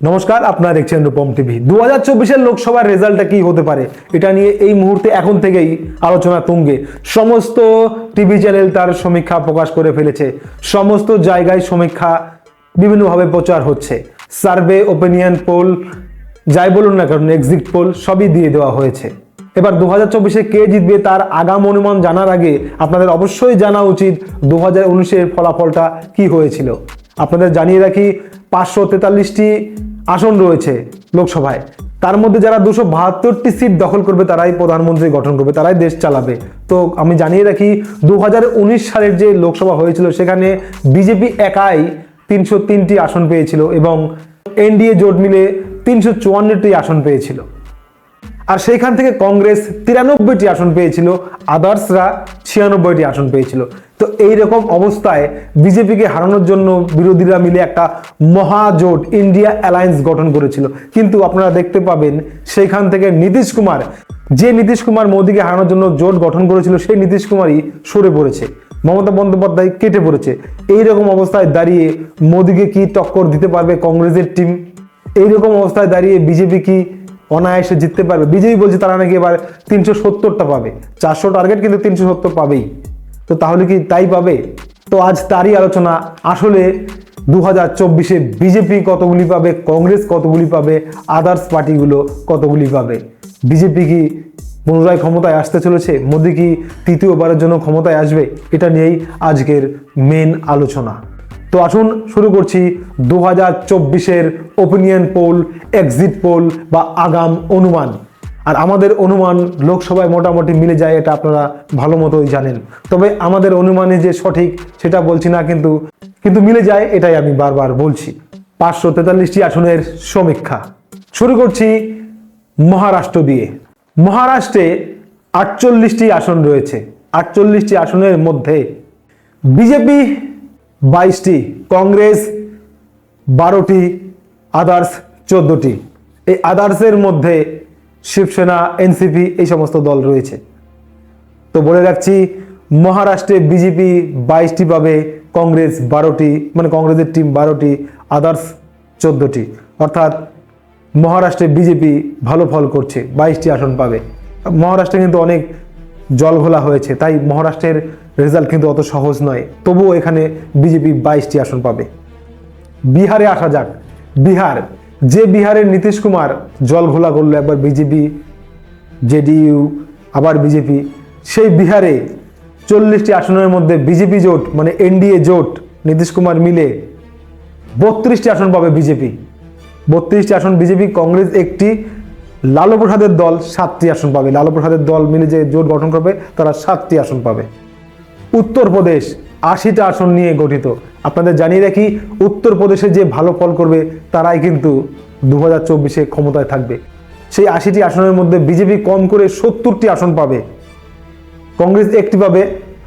নমস্কার, আপনারা দেখছেন রূপম টিভি। দু হাজার চব্বিশের লোকসভার রেজাল্টটা কি হতে পারে? এটা নিয়ে এই মুহূর্তে এখন থেকেই আলোচনা তুঙ্গে। সমস্ত টিভি চ্যানেল তার সমীক্ষা প্রকাশ করে ফেলেছে। সমস্ত জায়গায় সমীক্ষা বিভিন্নভাবে প্রচার হচ্ছে। সার্ভে, ওপিনিয়ন পোল, যাই বলুন না কারণ এক্সিট পোল সবই দিয়ে দেওয়া হয়েছে। এবার দু হাজার চব্বিশে কে জিতবে তার আগাম অনুমান জানার আগে আপনাদের অবশ্যই জানা উচিত দু হাজার উনিশের ফলাফলটা কি হয়েছিল। আপনাদের জানিয়ে রাখি, পাঁচশো তেতাল্লিশটি আসন রয়েছে লোকসভায়। তার মধ্যে যারা দুশো বাহাত্তরটি সিট দখল করবে, তারাই প্রধানমন্ত্রী গঠন করবে, তারাই দেশ চালাবে। তো আমি জানিয়ে রাখি দু হাজার উনিশ সালের যে লোকসভা হয়েছিল, সেখানে বিজেপি একাই তিনশো তিনটি আসন পেয়েছিল এবং এনডিএ জোট মিলে তিনশো চুয়ান্নটি আসন পেয়েছিল। আর সেইখান থেকে কংগ্রেস তিরানব্বইটি আসন পেয়েছিল, আদার্সরা ছিয়ানব্বইটি আসন পেয়েছিল। তো এই রকম অবস্থায় বিজেপিকে হারানোর জন্য বিরোধীরা মিলে একটা মহাজোট ইন্ডিয়া অ্যালায়েন্স গঠন করেছিল। কিন্তু আপনারা দেখতে পাবেন সেইখান থেকে নীতিশ কুমার, যে নীতিশ কুমার মোদীকে হারানোর জন্য জোট গঠন করেছিল, সেই নীতিশ কুমারই সরে পড়েছে। মমতা বন্দ্যোপাধ্যায় কেটে পড়েছে। এই রকম অবস্থায় দাঁড়িয়ে মোদীকে কি টক্কর দিতে পারবে কংগ্রেসের টিম? এইরকম অবস্থায় দাঁড়িয়ে বিজেপি কি অনায়াসে জিততে পারবে? বিজেপি বলছে তারা নাকি এবার তিনশো সত্তরটা পাবে। চারশো টার্গেট কিন্তু তিনশো সত্তর পাবেই। তো তাহলে কি তাই পাবে? তো আজ তারই আলোচনা। আসলে দু হাজার চব্বিশে বিজেপি কতগুলি পাবে? কংগ্রেস কতগুলি পাবে? আদার্স পার্টিগুলো কতগুলি পাবে? বিজেপি কি পুনরায় ক্ষমতায় আসতে চলেছে? মোদী কি তৃতীয়বারের জন্য ক্ষমতায় আসবে? এটা নিয়েই আজকের মেন আলোচনা। তো আসুন শুরু করছি দু হাজার চব্বিশের ওপিনিয়ন পোল এক্সিট পোল বা আগাম অনুমান। আর আমাদের অনুমান লোকসভায় মোটামুটি মিলে যায়, এটা আপনারা ভালো মতোই জানেন। তবে আমাদের অনুমানে যে সঠিক সেটা বলছি না, কিন্তু কিন্তু মিলে যায়, এটাই আমি বারবার বলছি। পাঁচশো তেতাল্লিশটি আসনের সমীক্ষা। শুরু করছি মহারাষ্ট্র দিয়ে। মহারাষ্ট্রে আটচল্লিশটি আসন রয়েছে। আটচল্লিশটি আসনের মধ্যে বিজেপি বাইশটি, কংগ্রেস বারোটি, আদার্স চোদ্দটি। এই আদার্সের মধ্যে শিবসেনা এনসিপি এই সমস্ত দল রয়েছে। তো বলে রাখছি, মহারাষ্ট্রে বিজেপি বাইশটি পাবে, কংগ্রেস বারোটি মানে কংগ্রেসের টিম বারোটি আদার্স চোদ্দটি। অর্থাৎ মহারাষ্ট্রে বিজেপি ভালো ফল করছে, বাইশটি আসন পাবে। মহারাষ্ট্রে কিন্তু অনেক জল ঘোলা হয়েছে, তাই মহারাষ্ট্রের রেজাল্ট কিন্তু অত সহজ নয়। তবুও এখানে বিজেপি বাইশটি আসন পাবে। বিহারে আসা যাক। বিহার যে বিহারের নীতিশ কুমার জল ঘোলা করল একবার বিজেপি, জেডিইউ, আবার বিজেপি, সেই বিহারে চল্লিশটি আসনের মধ্যে বিজেপি জোট মানে এনডিএ জোট, নীতিশ কুমার মিলে বত্রিশটি আসন পাবে বিজেপি। বত্রিশটি আসন বিজেপি, কংগ্রেস একটি লালু প্রসাদের দল সাতটি আসন পাবে। লালু প্রসাদের দল মিলে যে জোট গঠন করবে, তারা সাতটি আসন পাবে। উত্তরপ্রদেশ আশিটা আসন নিয়ে গঠিত। আপনাদের জানিয়ে রাখি উত্তরপ্রদেশে যে ভালো ফল করবে, তারাই কিন্তু দু হাজার চব্বিশে ক্ষমতায় থাকবে। সেই আশিটি আসনের মধ্যে বিজেপি কম করে সত্তরটি আসন পাবে। কংগ্রেস একটি পাবে,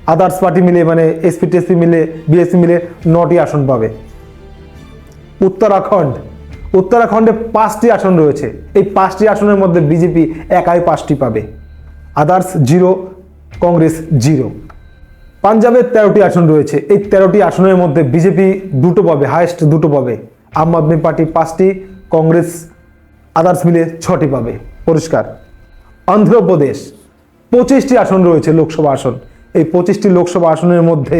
আদার্স পার্টি মিলে মানে এসপি, টেসপি মিলে, বিএসপি মিলে নটি আসন পাবে। উত্তরাখণ্ড। উত্তরাখণ্ডে পাঁচটি আসন রয়েছে। এই পাঁচটি আসনের মধ্যে বিজেপি একাই পাঁচটি পাবে। Others zero, Congress zero. পাঞ্জাবের তেরোটি আসন রয়েছে। এই তেরোটি আসনের মধ্যে বিজেপি দুটো পাবে হায়েস্ট দুটো পাবে। আম আদমি পার্টি পাঁচটি, কংগ্রেস আদার্স মিলে ছটি পাবে। পরিষ্কার। অন্ধ্রপ্রদেশ, পঁচিশটি আসন রয়েছে লোকসভা আসন। এই পঁচিশটি লোকসভা আসনের মধ্যে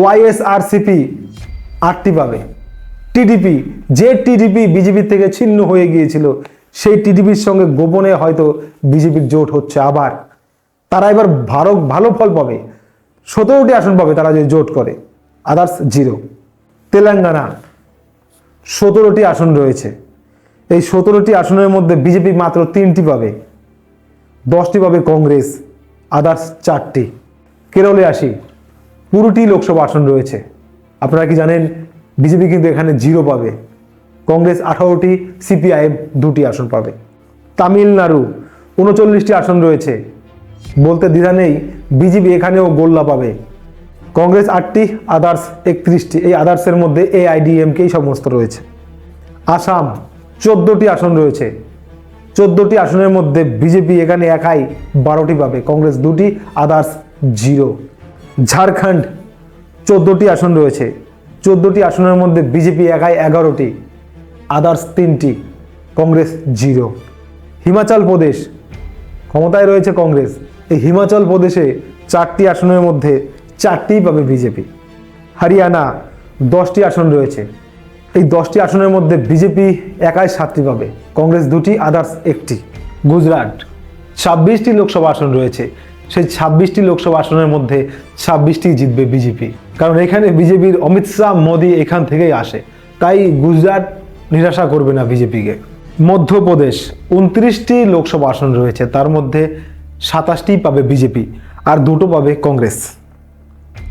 ওয়াইএসআরসিপি আটটি পাবে। টিডিপি যে টিডিপি বিজেপির থেকে ছিন্ন হয়ে গিয়েছিল, সেই টিডিপির সঙ্গে গোপনে হয়তো বিজেপির জোট হচ্ছে আবার। তারা এবার ভালো ভালো ফল পাবে। সতেরোটি আসন পাবে তারা যদি জোট করে। আদার্স জিরো তেলেঙ্গানা, সতেরোটি আসন রয়েছে। এই সতেরোটি আসনের মধ্যে বিজেপি মাত্র তিনটি পাবে। দশটি পাবে কংগ্রেস আদার্স চারটি। কেরলে আসি। পুরোটি লোকসভা আসন রয়েছে। আপনারা কি জানেন বিজেপি কিন্তু এখানে জিরো পাবে। কংগ্রেস আঠারোটি সিপিআইএম দুটি আসন পাবে। তামিলনাড়ু, উনচল্লিশটি আসন রয়েছে। বলতে দ্বিধা নেই বিজেপি এখানেও গোল্লা পাবে। কংগ্রেস আটটি, আদার্স একত্রিশটি। এই আদার্সের মধ্যে এআইডিএমকেই সমস্ত রয়েছে। আসাম, চোদ্দোটি আসন রয়েছে। চোদ্দোটি আসনের মধ্যে বিজেপি এখানে একাই বারোটি পাবে। কংগ্রেস দুটি, আদার্স জিরো। ঝাড়খণ্ড, চোদ্দোটি আসন রয়েছে। চোদ্দোটি আসনের মধ্যে বিজেপি একাই এগারোটি, আদার্স তিনটি, কংগ্রেস জিরো। হিমাচল প্রদেশ ক্ষমতায় রয়েছে কংগ্রেস। এই হিমাচল প্রদেশে চারটি আসনের মধ্যে চারটিই পাবে বিজেপি। হরিয়ানা দশটি আসন রয়েছে। এই দশটি আসনের মধ্যে বিজেপি একাই সাতটি পাবে, কংগ্রেস দুটি, আদার্স একটি। গুজরাট, ছাব্বিশটি লোকসভা আসন রয়েছে। সেই ছাব্বিশটি লোকসভা আসনের মধ্যে ছাব্বিশটি জিতবে বিজেপি। কারণ এখানে বিজেপির অমিত শাহ মোদী এখান থেকেই আসে। তাই গুজরাট নিরাশা করবে না বিজেপিকে। মধ্যপ্রদেশ, উনত্রিশটি লোকসভা আসন রয়েছে, তার মধ্যে সাতাশটি পাবে বিজেপি আর দুটো পাবে কংগ্রেস।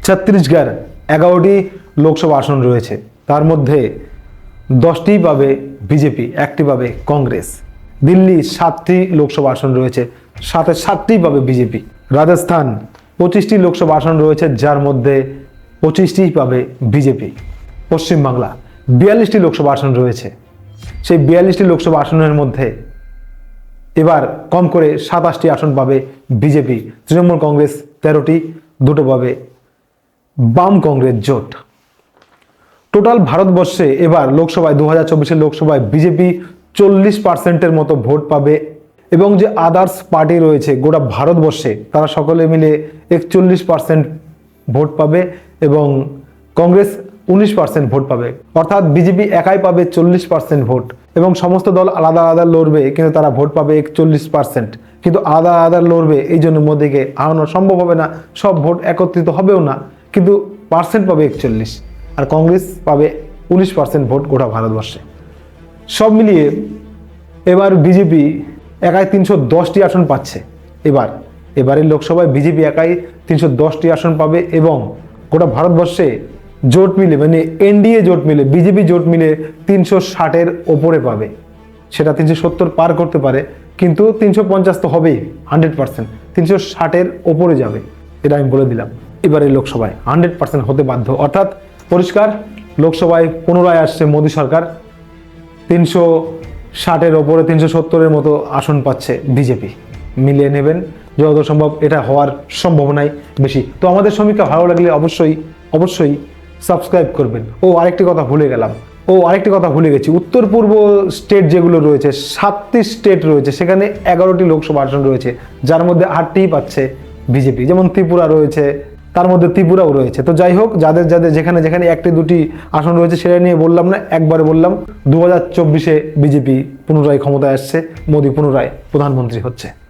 ছত্তিশগড়, এগারোটি লোকসভা আসন রয়েছে, তার মধ্যে দশটি পাবে বিজেপি, একটি পাবে কংগ্রেস। দিল্লি, সাতটি লোকসভা আসন রয়েছে, সাথে সাতটি পাবে বিজেপি। রাজস্থান, পঁচিশটি লোকসভা আসন রয়েছে, যার মধ্যে পঁচিশটি পাবে বিজেপি। পশ্চিমবাংলা, বিয়াল্লিশটি লোকসভা আসন রয়েছে সেই বিয়াল্লিশটি লোকসভা আসনের মধ্যে এবার কম করে সাতাশটি আসন পাবে বিজেপি। তৃণমূল কংগ্রেস তেরোটি, দুটো পাবে বাম কংগ্রেস জোট। টোটাল ভারতবর্ষে এবার লোকসভায় দু হাজার চব্বিশের লোকসভায় বিজেপি চল্লিশ পার্সেন্টের মতো ভোট পাবে এবং যে আদার্স পার্টি রয়েছে গোটা ভারতবর্ষে, তারা সকলে মিলে একচল্লিশ পার্সেন্ট ভোট পাবে এবং কংগ্রেস উনিশ পার্সেন্ট ভোট পাবে। অর্থাৎ বিজেপি একাই পাবে চল্লিশ পার্সেন্ট ভোট এবং সমস্ত দল আলাদা আলাদা লড়বে, কিন্তু তারা ভোট পাবে একচল্লিশ পার্সেন্ট কিন্তু আলাদা আলাদা লড়বে, এই জন্য মোদীকে হারানো সম্ভব হবে না, সব ভোট একত্রিত হবেও না, কিন্তু পার্সেন্ট পাবে একচল্লিশ, আর কংগ্রেস পাবে উনিশ পার্সেন্ট ভোট গোটা ভারতবর্ষে। সব মিলিয়ে এবার বিজেপি একাই তিনশো দশটি আসন পাচ্ছে। এবার, এবারের লোকসভায় বিজেপি একাই তিনশো দশটি আসন পাবে এবং গোটা ভারতবর্ষে জোট মিলে মানে এনডিএ জোট মিলে, বিজেপি জোট মিলে তিনশো ষাটের ওপরে পাবে। সেটা তিনশো সত্তর পার করতে পারে, কিন্তু তিনশো পঞ্চাশ তো হবেই, হান্ড্রেড পার্সেন্ট। তিনশো ষাটের ওপরে যাবে, এটা আমি বলে দিলাম। এবারে লোকসভায় হান্ড্রেড পার্সেন্ট হতে বাধ্য। অর্থাৎ, পরিষ্কার, লোকসভায় পুনরায় আসছে মোদী সরকার। তিনশো ষাটের ওপরে, তিনশো সত্তরের মতো আসন পাচ্ছে বিজেপি। মিলিয়ে নেবেন যত সম্ভব এটা হওয়ার সম্ভাবনাই বেশি। তো আমাদের সমীক্ষা ভালো লাগলে অবশ্যই অবশ্যই সাবস্ক্রাইব করবেন। ও, আরেকটি কথা ভুলে গেলাম। ও, আরেকটি কথা ভুলে গেছি। উত্তর পূর্ব স্টেট যেগুলো রয়েছে, সাতটি স্টেট রয়েছে, সেখানে এগারোটি লোকসভা আসন রয়েছে, যার মধ্যে আটটিই পাচ্ছে বিজেপি। যেমন ত্রিপুরা রয়েছে, তার মধ্যে ত্রিপুরাও রয়েছে। তো যাই হোক, যাদের যাদের যেখানে যেখানে একটি দুটি আসন রয়েছে, সেটা নিয়ে বললাম না, একবারে বললাম দু হাজার চব্বিশে বিজেপি পুনরায় ক্ষমতায় আসছে, মোদী পুনরায় প্রধানমন্ত্রী হচ্ছে।